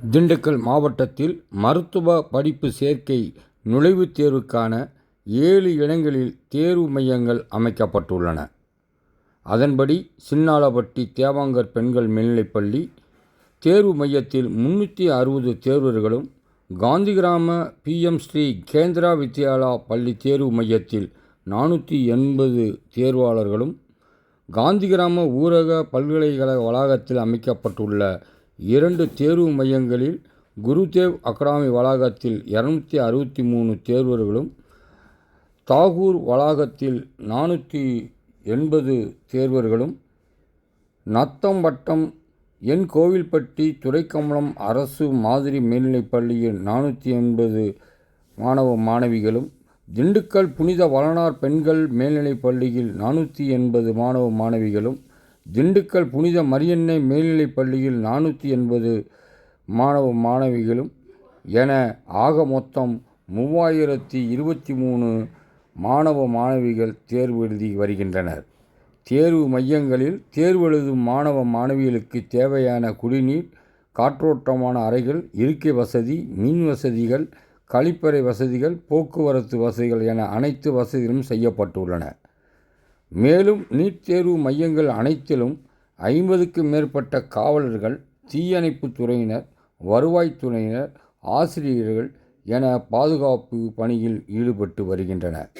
திண்டுக்கல் மாவட்டத்தில் மருத்துவ படிப்பு சேர்க்கை நுழைவுத் தேர்வுக்கான ஏழு இடங்களில் தேர்வு மையங்கள் அமைக்கப்பட்டுள்ளன. அதன்படி சின்னாளபட்டி தேவாங்கர் பெண்கள் மேல்நிலைப்பள்ளி தேர்வு மையத்தில் முன்னூற்றி அறுபது தேர்வர்களும், காந்திகிராம பிஎம் ஸ்ரீ கேந்திரா வித்யாலா பள்ளி தேர்வு மையத்தில் நானூற்றி எண்பது தேர்வாளர்களும், காந்திகிராம ஊரக பல்கலைக்கழக வளாகத்தில் அமைக்கப்பட்டுள்ள இரண்டு தேர்வு மையங்களில் குருதேவ் அகாடமி வளாகத்தில் இரநூத்தி அறுபத்தி மூணு தேர்வர்களும், தாகூர் வளாகத்தில் நானூற்றி எண்பது தேர்வர்களும், நத்தம் வட்டம் என். கோவில்பட்டி துறைக்கமலம் அரசு மாதிரி மேல்நிலைப்பள்ளியில் நானூற்றி எண்பது மாணவ, மாணவிகளும், திண்டுக்கல் புனித வளனார் பெண்கள் மேல்நிலைப்பள்ளியில் நானூற்றி எண்பது மாணவ, மாணவிகளும், திண்டுக்கல் புனித மரியன்னை மேல்நிலைப்பள்ளியில் நானூற்றி எண்பது மாணவ, மாணவிகளும் என ஆக மொத்தம் மூவாயிரத்து இருபத்தி மூணு மாணவ, மாணவிகள் தேர்வு எழுதி வருகின்றனர். தேர்வு மையங்களில் தேர்வெழுதும் மாணவ, மாணவிகளுக்கு தேவையான குடிநீர், காற்றோட்டமான அறைகள், இருக்கை வசதி, மின் வசதிகள், கழிப்பறை வசதிகள், போக்குவரத்து வசதிகள் என அனைத்து வசதிகளும் செய்யப்பட்டுள்ளன. மேலும் நீட் தேர்வு மையங்கள் அனைத்திலும் ஐம்பதுக்கும் மேற்பட்ட காவலர்கள், தீயணைப்பு துறையினர், வருவாய்த்துறையினர், ஆசிரியர்கள் என பாதுகாப்பு பணியில் ஈடுபட்டு வருகின்றனர்.